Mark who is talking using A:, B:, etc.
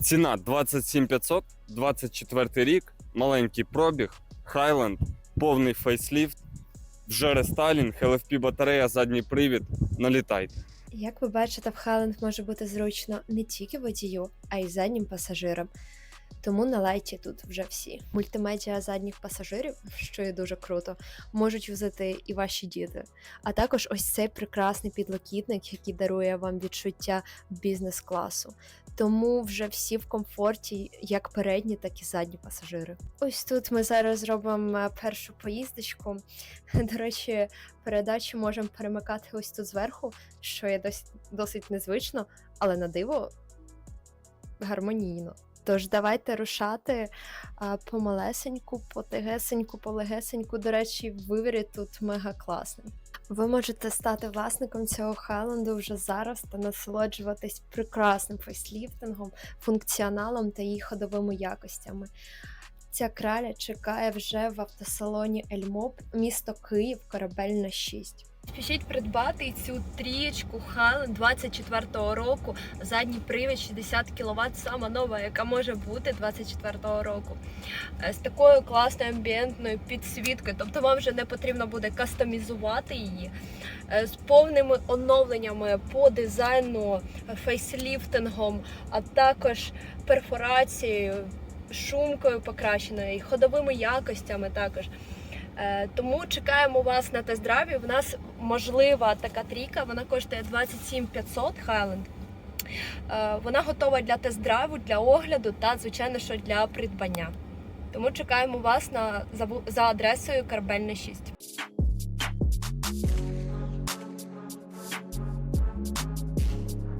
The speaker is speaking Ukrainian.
A: Ціна 27500, 24 рік, маленький пробіг, Highland, повний фейсліфт, вже рестайлінг, LFP батарея, задній привід. Налітайте.
B: Як ви бачите, в Highland може бути зручно не тільки водію, а й заднім пасажирам. Тому на лайті тут вже всі. Мультимедіа задніх пасажирів, що є дуже круто, можуть взяти і ваші діти. А також ось цей прекрасний підлокітник, який дарує вам відчуття бізнес-класу. Тому вже всі в комфорті, як передні, так і задні пасажири. Ось тут ми зараз зробимо е, першу поїздочку. До речі, передачі можемо перемикати ось тут зверху, що є досить, досить незвично, але на диво гармонійно. Тож давайте рушати помалесеньку, потегесеньку, полегесеньку. До речі, вибір тут мега класний. Ви можете стати власником цього Хайленду вже зараз та насолоджуватись прекрасним фейсліфтингом, функціоналом та її ходовими якостями. Ця краля чекає вже в автосалоні Ельмоп, місто Київ, корабельна 6. Спішіть придбати цю трієчку Highland 24-го року. Задній привід 60 кВт, сама нова, яка може бути 24-го року. Е, З такою класною амбієнтною підсвіткою, тобто вам вже не потрібно буде кастомізувати її. Е, З повними оновленнями по дизайну, фейсліфтингом, а також перфорацією, шумкою покращеною, ходовими якостями також. Е, Тому чекаємо вас на тест-драйві. В нас можлива така трійка, вона коштує 27 500 Highland. Е, Вона готова для тест-драйву, для огляду та, звичайно, що для придбання. Тому чекаємо вас на за адресою Карбельна 6.